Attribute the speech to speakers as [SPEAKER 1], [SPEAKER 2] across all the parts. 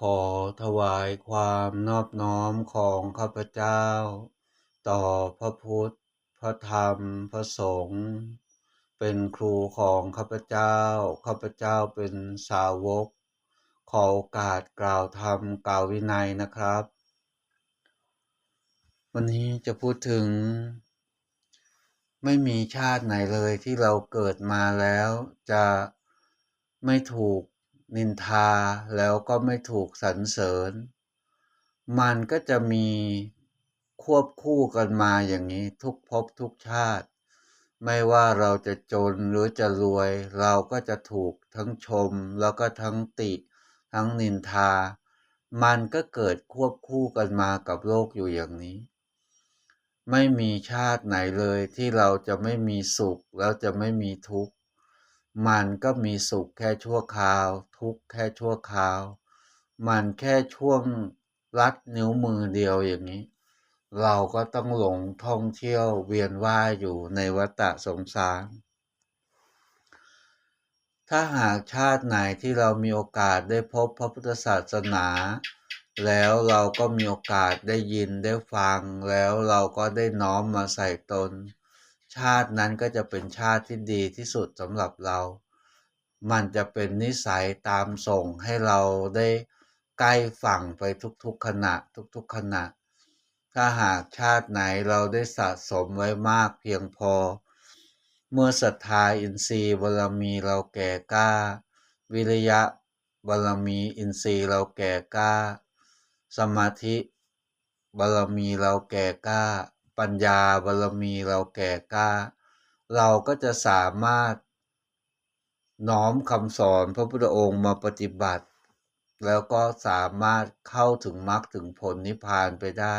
[SPEAKER 1] ขอถวายความนอบน้อมของข้าพเจ้า ต่อพระพุทธ พระธรรม พระสงฆ์ เป็นครูของข้าพเจ้า ข้าพเจ้าเป็นสาวก ขอโอกาสกล่าวธรรมกล่าววินัยนะครับ วันนี้จะพูดถึง ไม่มีชาติไหนเลยที่เราเกิดมาแล้วจะไม่ถูก นินทาแล้วก็ไม่ถูกสรรเสริญ มันก็จะมีควบคู่กันมาอย่างนี้ทุกภพทุกชาติ ไม่ว่าเราจะจนหรือจะรวย เราก็จะถูกทั้งชม แล้วก็ทั้งติ ทั้งนินทา มันก็เกิดควบคู่กันมากับโลกอยู่อย่างนี้ ไม่มีชาติไหนเลยที่เราจะไม่มีสุขแล้วจะไม่มีทุกข์ มันก็มีสุขแค่ชั่วคราว ทุกข์แค่ชั่วคราว มันแค่ช่วงรัดนิ้วมือเดียวอย่างนี้ เราก็ต้องหลงท่องเที่ยวเวียนว่ายอยู่ในวัฏสงสาร ถ้าหากชาติไหนที่เรามีโอกาสได้พบพระพุทธศาสนา แล้วเราก็มีโอกาสได้ยินได้ฟัง แล้วเราก็ได้น้อมมาใส่ตน ชาตินั้นก็จะเป็นชาติที่ดีที่สุดสำหรับเรา มันจะเป็นนิสัยตามส่งให้เราได้ใกล้ฝั่งไปทุกๆขณะทุกๆขณะ ถ้าหากชาติไหนเราได้สะสมไว้มากเพียงพอ เมื่อศรัทธาอินทรีย์บารมีเราแก่กล้า วิริยะบารมีอินทรีย์เราแก่กล้า สมาธิบารมีเราแก่กล้า ปัญญาบารมีเราแก่กล้า เราก็จะสามารถน้อมคำสอนพระพุทธองค์มาปฏิบัติ แล้วก็สามารถเข้าถึงมรรคถึงผลนิพพานไปได้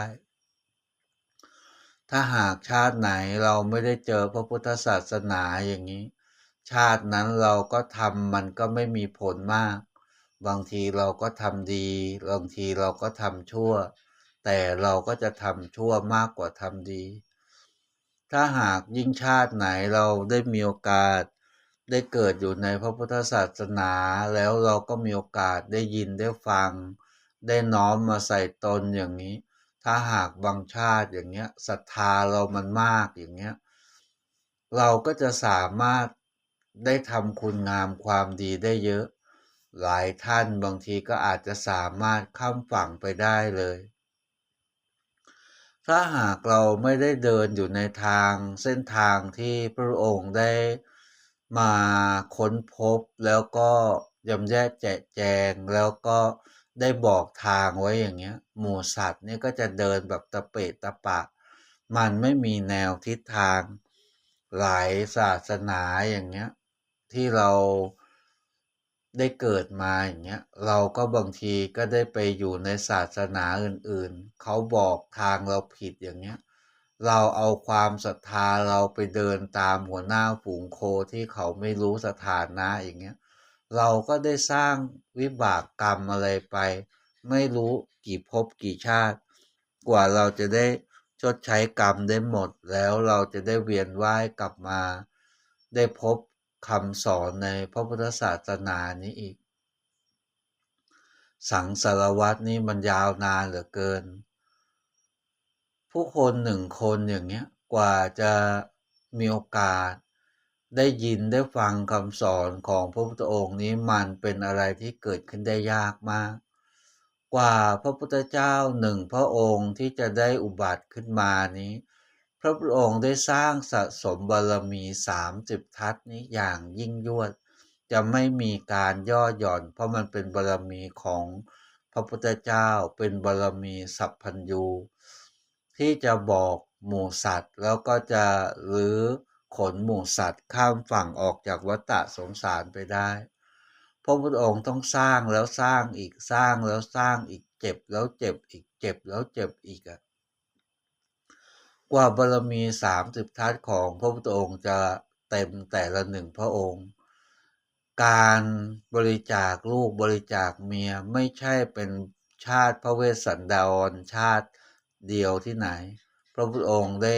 [SPEAKER 1] ถ้าหากชาติไหนเราไม่ได้เจอพระพุทธศาสนาอย่างนี้ ชาตินั้นเราก็ทำมันก็ไม่มีผลมาก บางทีเราก็ทำดี บางทีเราก็ทำชั่ว แต่เราก็จะทำชั่วมากกว่าทำดี ถ้าหากยิ่งชาติไหนเราได้มีโอกาสได้เกิดอยู่ในพระพุทธศาสนาแล้วเราก็มีโอกาสได้ยินได้ฟัง ได้น้อมมาใส่ตนอย่างนี้ ถ้าหากบางชาติอย่างเงี้ยศรัทธาเรามันมากอย่างเงี้ยเราก็จะสามารถได้ทำคุณงามความดีได้เยอะ หลายท่านบางทีก็อาจจะสามารถข้ามฝั่งไปได้เลย ถ้าหากเราไม่ได้เดินอยู่ในทางเส้นทางที่พระองค์ได้มาค้นพบแล้วก็ยำแยกแจกแจงแล้วก็ได้บอกทางไว้อย่างเงี้ย หมูสัตว์นี่ก็จะเดินแบบตะเปะตะปะ มันไม่มีแนวทิศทางหลายศาสนาอย่างเงี้ยที่เรา ได้เกิดมาอย่างเงี้ยเราก็บางทีก็ได้ไปอยู่ในศาสนาอื่นๆ เขาบอกทางเราผิดอย่างเงี้ยเราเอาความศรัทธาเราไปเดินตามหัวหน้าฝูงโคที่เขาไม่รู้สถานะอย่างเงี้ยเราก็ได้สร้างวิบากกรรมอะไรไป ไม่รู้กี่ภพกี่ชาติ กว่าเราจะได้ชดใช้กรรมได้หมดแล้วเราจะได้เวียนว่ายกลับมา ได้พบ คำสอนในพระพุทธศาสนานี้อีก สังสารวัตนี่มันยาวนานเหลือเกิน ผู้คนหนึ่งคนอย่างเงี้ยกว่าจะมีโอกาสได้ยินได้ฟังคำสอนของพระพุทธองค์นี้มันเป็นอะไรที่เกิดขึ้นได้ยากมาก กว่าพระพุทธเจ้าหนึ่งพระองค์ที่จะได้อุบัติขึ้นมานี้ ระพุทธองค์ได้สร้างสะสมบารมีสามสิบทัศนี้อย่างยิ่งยวด จะไม่มีการย่อหย่อน เพราะมันเป็นบารมีของพระพุทธเจ้าเป็นบารมีสัพพัญญูที่จะบอกหมู่สัตว์ แล้วก็จะหรือขนหมู่สัตว์ข้ามฝั่งออกจากวัฏสงสารไปได้พระพุทธองค์ต้องสร้างแล้วสร้างอีกสร้างแล้วสร้างอีกเจ็บแล้วเจ็บอีกเจ็บแล้วเจ็บอีกอะ กว่าบารมีสามสิบทัศของพระพุทธองค์จะเต็มแต่ละหนึ่งพระองค์ การบริจาคลูกบริจาคเมียไม่ใช่เป็นชาติพระเวสสันดรชาติเดียวที่ไหน พระพุทธองค์ได้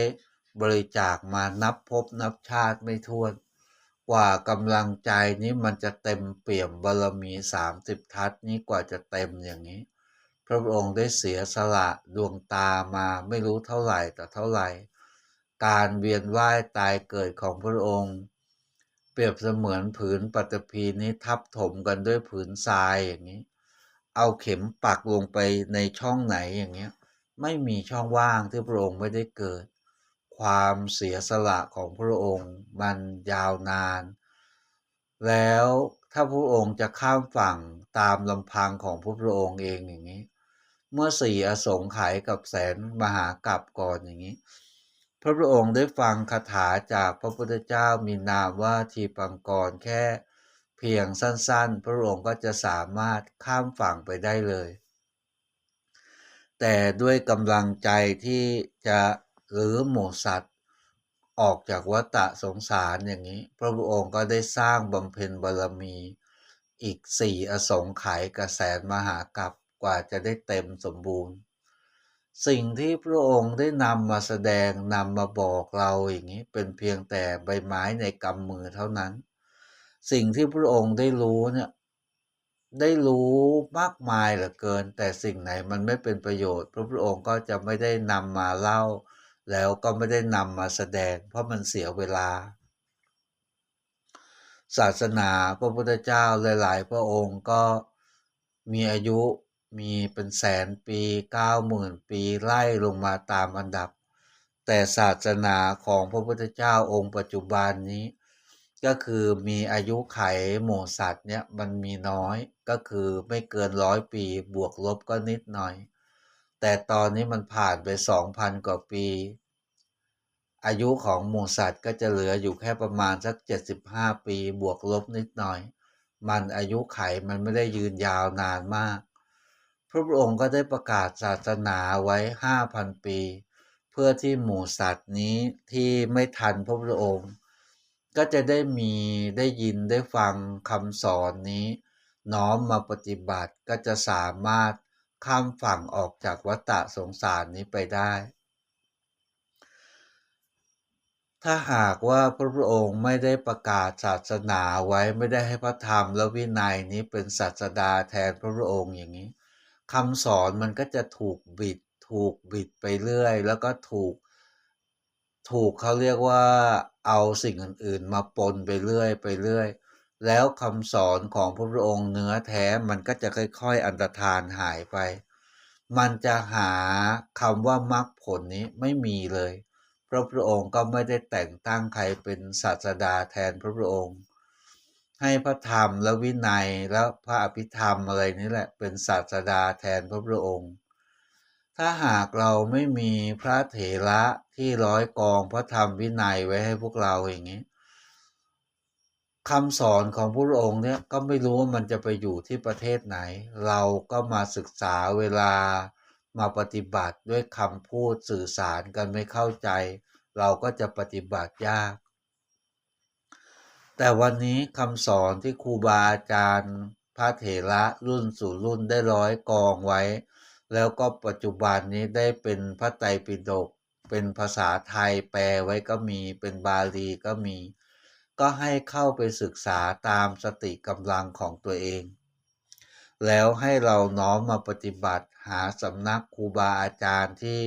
[SPEAKER 1] บริจาคมานับพบนับชาติไม่ถ้วน กว่ากำลังใจนี้มันจะเต็มเปี่ยมบารมีสามสิบทัศนี้กว่าจะเต็มอย่างนี้ พระองค์ได้เสียสละดวงตามาไม่รู้เท่าไหร่แต่เท่าไหร่ การเวียนว่ายตายเกิดของพระองค์ เปรียบเสมือนผืนปัตภีนี้ทับถมกันด้วยผืนทรายอย่างนี้ เอาเข็มปักลงไปในช่องไหนอย่างเงี้ยไม่มีช่องว่างที่พระองค์ไม่ได้เกิด ความเสียสละของพระองค์มันยาวนาน แล้วถ้าพระองค์จะข้ามฝั่งตามลำพังของพระองค์เองอย่างนี้ เมื่อสี่อสงไขยกับแสนมหากรัปก่อนอย่างนี้ พระพุทธองค์ได้ฟังคาถาจากพระพุทธเจ้ามีนามว่าทีปังกรแค่เพียงสั้นๆ พระองค์ก็จะสามารถข้ามฝั่งไปได้เลย แต่ด้วยกำลังใจที่จะหรือหมูสัตว์ ออกจากวัฏสงสารอย่างนี้ พระพุทธองค์ก็ได้สร้างบำเพ็ญบารมี อีกสี่อสงไขยกระแสนมหากรัป กว่าจะได้เต็มสมบูรณ์ สิ่งที่พระองค์ได้นำมาแสดงนำมาบอกเราอย่างนี้เป็นเพียงแต่ใบไม้ในกำมือเท่านั้น สิ่งที่พระองค์ได้รู้เนี่ยได้รู้มากมายเหลือเกิน แต่สิ่งไหนมันไม่เป็นประโยชน์พระพุทธองค์ก็จะไม่ได้นำมาเล่า แล้วก็ไม่ได้นำมาแสดง เพราะมันเสียเวลา ศาสนาพระพุทธเจ้าหลาย ๆ พระองค์ก็มีอายุ มีเป็นแสนปีเก้าหมื่นปีไล่ลงมาตามอันดับ แต่ศาสนาของพระพุทธเจ้าองค์ปัจจุบันนี้ ก็คือมีอายุไขหมู่สัตว์เนี่ยมันมีน้อยก็คือไม่เกินร้อยปีบวกลบก็นิดหน่อย แต่ตอนนี้มันผ่านไปสองพันกว่าปี อายุของหมูสัตว์ก็จะเหลืออยู่แค่ประมาณสัก 75 ปีบวกลบนิดหน่อย มันอายุไขมันไม่ได้ยืนยาวนานมาก พระพุทธองค์ก็ได้ประกาศศาสนาไว้5,000ปี เพื่อที่หมู่สัตว์นี้ที่ไม่ทันพระพุทธองค์ ก็จะได้มีได้ยินได้ฟังคำสอนนี้ น้อมมาปฏิบัติก็จะสามารถข้ามฝั่งออกจากวัฏสงสารนี้ไปได้ ถ้าหากว่าพระพุทธองค์ไม่ได้ประกาศศาสนาไว้ไม่ได้ให้พระธรรมและวินัยนี้เป็นศาสดาแทนพระพุทธองค์อย่างนี้ คำสอนมันก็จะถูกบิด ถูกบิดไปเรื่อย แล้วก็ถูก ถูกเขาเรียกว่าเอาสิ่งอื่น ๆ มาปนไปเรื่อยไปเรื่อย แล้วคำสอนของพระพุทธองค์เนื้อแท้มันก็จะค่อย ๆ อันตรธานหายไป มันจะหาคำว่ามรรคผลนี้ไม่มีเลย พระพุทธองค์ก็ไม่ได้แต่งตั้งใครเป็นศาสดาแทนพระพุทธองค์ ให้พระธรรมและวินัยและพระอภิธรรมอะไรนี่แหละเป็นศาสดาแทนพระพุทธองค์ ถ้าหากเราไม่มีพระเถระที่ร้อยกองพระธรรมวินัยไว้ให้พวกเราอย่างนี้คำสอนของพระองค์เนี่ยก็ไม่รู้ว่ามันจะไปอยู่ที่ประเทศไหน เราก็มาศึกษาเวลามาปฏิบัติด้วยคำพูดสื่อสารกันไม่เข้าใจ เราก็จะปฏิบัติยาก แต่วันนี้คำสอนที่ครูบาอาจารย์พระเถระรุ่นสู่รุ่นได้ร้อยกองไว้ แล้วก็ปัจจุบันนี้ได้เป็นพระไตรปิฎกเป็นภาษาไทยแปลไว้ก็มีเป็นบาลีก็มี ก็ให้เข้าไปศึกษาตามสติกำลังของตัวเอง แล้วให้เราน้อมมาปฏิบัติหาสำนักครูบาอาจารย์ที่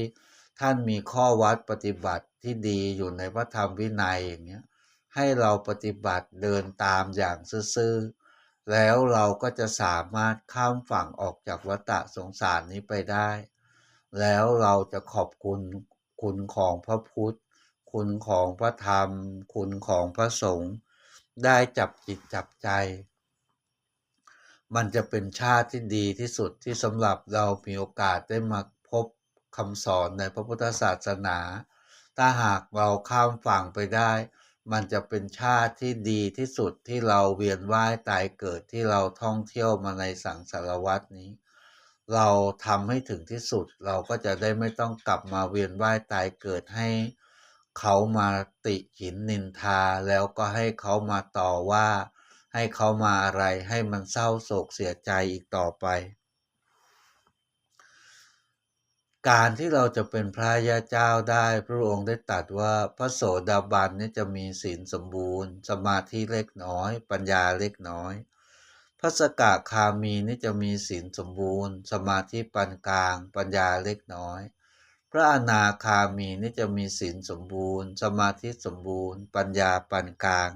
[SPEAKER 1] ท่านมีข้อวัดปฏิบัติที่ดีอยู่ในพระธรรมวินัยอย่างเงี้ย ให้เราปฏิบัติเดินตามอย่างซื่อๆแล้วเราก็จะสามารถข้ามฝั่งออกจากวัฏสงสารนี้ไปได้ แล้วเราจะขอบคุณคุณของพระพุทธ คุณของพระธรรม คุณของพระสงฆ์ได้จับจิตจับใจ มันจะเป็นชาติที่ดีที่สุดที่สำหรับเรามีโอกาสได้มาพบคำสอนในพระพุทธศาสนา ถ้าหากเราข้ามฝั่งไปได้ มันจะเป็นชาติที่ดีที่สุดที่เราเวียนว่ายตายเกิดที่เราท่องเที่ยวมาในสังสารวัตนี้ เราทำให้ถึงที่สุดเราก็จะได้ไม่ต้องกลับมาเวียนว่ายตายเกิดให้ เขามาติหินนินทาแล้วก็ให้เขามาต่อว่า ให้เขามาอะไรให้มันเศร้าโศกเสียใจอีกต่อไป การที่เราจะเป็นพระยาเจ้าได้พระองค์ได้ตรัสว่าพระโสดาบันนี่จะมีศีลสมบูรณ์ สมาธิเล็กน้อย ปัญญาเล็กน้อย พระสกะคามีนี่จะมีศีลสมบูรณ์ สมาธิปานกลาง ปัญญาเล็กน้อย พระอนาคามีนี่จะมีศีลสมบูรณ์ สมาธิสมบูรณ์ ปัญญาปานกลาง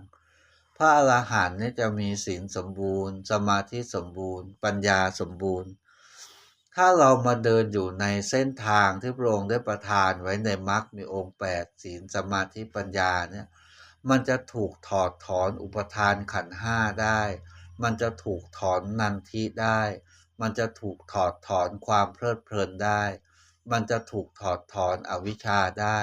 [SPEAKER 1] พระอรหันต์นี่จะมีศีลสมบูรณ์ สมาธิสมบูรณ์ ปัญญาสมบูรณ์ ถ้าเรามาเดินอยู่ในเส้นทางที่พระองค์ได้ประทานไว้ในมรรคมีองค์8ศีลสมาธิปัญญาเนี่ยมันจะถูกถอดถอนอุปทานขันห้าได้ มันจะถูกถอนนันทิได้ มันจะถูกถอดถอนความเพลิดเพลินได้ มันจะถูกถอดถอนอวิชชาได้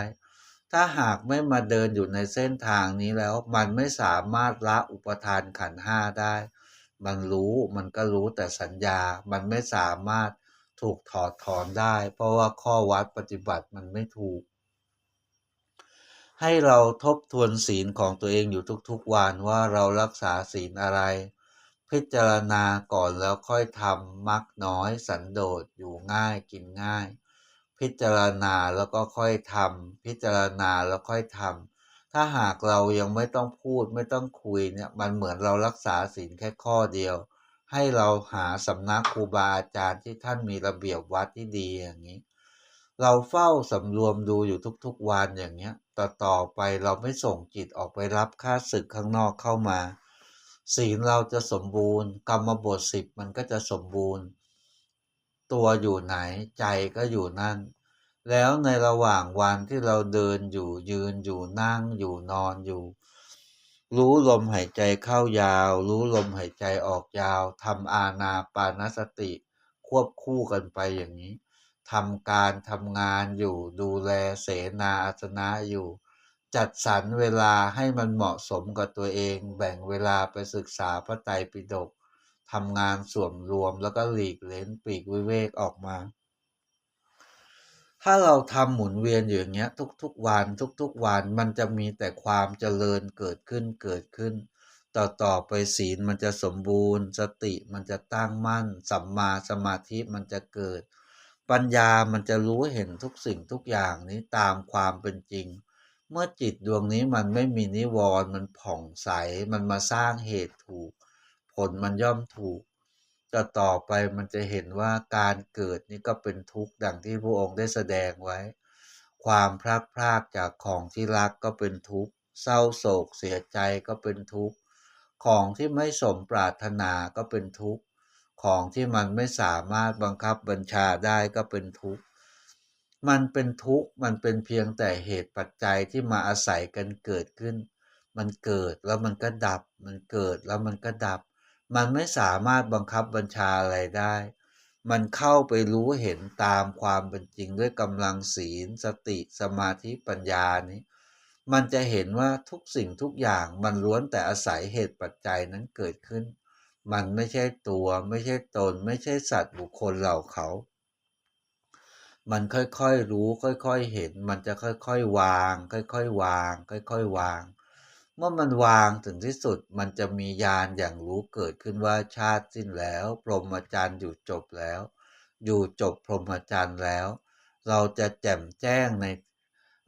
[SPEAKER 1] ถ้าหากไม่มาเดินอยู่ในเส้นทางนี้แล้ว มันไม่สามารถละอุปทานขันห้าได้ มันรู้มันก็รู้แต่สัญญา มันไม่สามารถ ถูกถอดถอนได้ เพราะว่าข้อวัดปฏิบัติมันไม่ถูก ให้เราทบทวนศีลของตัวเองอยู่ทุกๆวันว่าเรารักษาศีลอะไร พิจารณาก่อนแล้วค่อยทำมักน้อยสันโดษอยู่ง่ายกินง่าย พิจารณาแล้วก็ค่อยทำพิจารณาแล้วค่อยทำถ้าหากเรายังไม่ต้องพูดไม่ต้องคุยเนี่ยมันเหมือนเรารักษาศีลแค่ข้อเดียว ให้เราหาสำนักครูบาอาจารย์ที่ท่านมีระเบียบวัดที่ดีอย่างนี้ เราเฝ้าสำรวมดูอยู่ทุกๆวันอย่างเงี้ย ต่อต่อไปเราไม่ส่งจิตออกไปรับค่าศึกข้างนอกเข้ามา ศีลเราจะสมบูรณ์ กรรมบทสิบมันก็จะสมบูรณ์ ตัวอยู่ไหนใจก็อยู่นั่น แล้วในระหว่างวันที่เราเดินอยู่ยืนอยู่นั่งอยู่นอนอยู่ รู้ลมหายใจเข้ายาว รู้ลมหายใจออกยาวทำอาณาปานสติ ควบคู่กันไปอย่างนี้ทำการทำงานอยู่ดูแลเสนาอาสนะอยู่ จัดสรรเวลาให้มันเหมาะสมกับตัวเอง แบ่งเวลาไปศึกษาพระไตรปิฎกทำงานส่วนรวมแล้วก็หลีกเล้นปีกวิเวกออกมา ถ้าเราทำหมุนเวียนอย่างเงี้ย ทุกๆวันทุกๆวันมันจะมีแต่ความเจริญเกิดขึ้นเกิดขึ้น ต่อต่อไปศีลมันจะสมบูรณ์ สติมันจะตั้งมั่น สัมมาสมาธิมันจะเกิด ปัญญามันจะรู้เห็นทุกสิ่งทุกอย่างนี้ตามความเป็นจริง เมื่อจิตดวงนี้มันไม่มีนิวรณ์มันผ่องใสมันมาสร้างเหตุถูก ผลมันย่อมถูก ต่อต่อไปมันจะเห็นว่าการเกิดนี่ก็เป็นทุกข์ดังที่พระองค์ได้แสดงไว้ ความพลักพรากจากของที่รักก็เป็นทุกข์เศร้าโศกเสียใจก็เป็นทุกข์ของที่ไม่สมปรารถนาก็เป็นทุกข์ของที่มันไม่สามารถบังคับบัญชาได้ก็เป็นทุกข์มันเป็นทุกข์มันเป็นเพียงแต่เหตุปัจจัยที่มาอาศัยกันเกิดขึ้น มันเกิดแล้วมันก็ดับ มันเกิดแล้วมันก็ดับ มันไม่สามารถบังคับบัญชาอะไรได้ มันเข้าไปรู้เห็นตามความเป็นจริงด้วยกำลังศีล สติสมาธิปัญญานี้ มันจะเห็นว่าทุกสิ่งทุกอย่างมันล้วนแต่อาศัยเหตุปัจจัยนั้นเกิดขึ้น มันไม่ใช่ตัวไม่ใช่ตน ไม่ใช่สัตว์บุคคลเหล่าเขา มันค่อยๆรู้ค่อยๆเห็น มันจะค่อยๆวาง ค่อยๆวาง ค่อยๆวาง มื่อมันวางถึงที่สุดมันจะมีญาณอย่างรู้เกิดขึ้นว่าชาติสิ้นแล้ว พรหมจรรย์อยู่จบแล้ว อยู่จบพรหมจรรย์แล้ว เราจะแจ่มแจ้งใน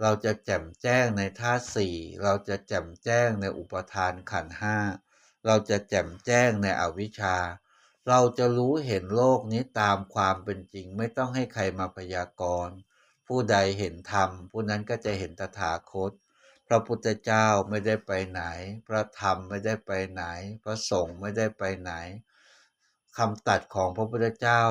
[SPEAKER 1] เราจะแจ่มแจ้งในธาตุสี่เราจะแจ่มแจ้งในอุปทานขันห้าเราจะแจ่มแจ้งในอวิชชา เราจะรู้เห็นโลกนี้ตามความเป็นจริงไม่ต้องให้ใครมาพยากรณ์ ผู้ใดเห็นธรรมผู้นั้นก็จะเห็นตถาคต พระพุทธเจ้าไม่ได้ไปไหน พระธรรมไม่ได้ไปไหน พระสงฆ์ไม่ได้ไปไหนคำตัดของพระพุทธเจ้า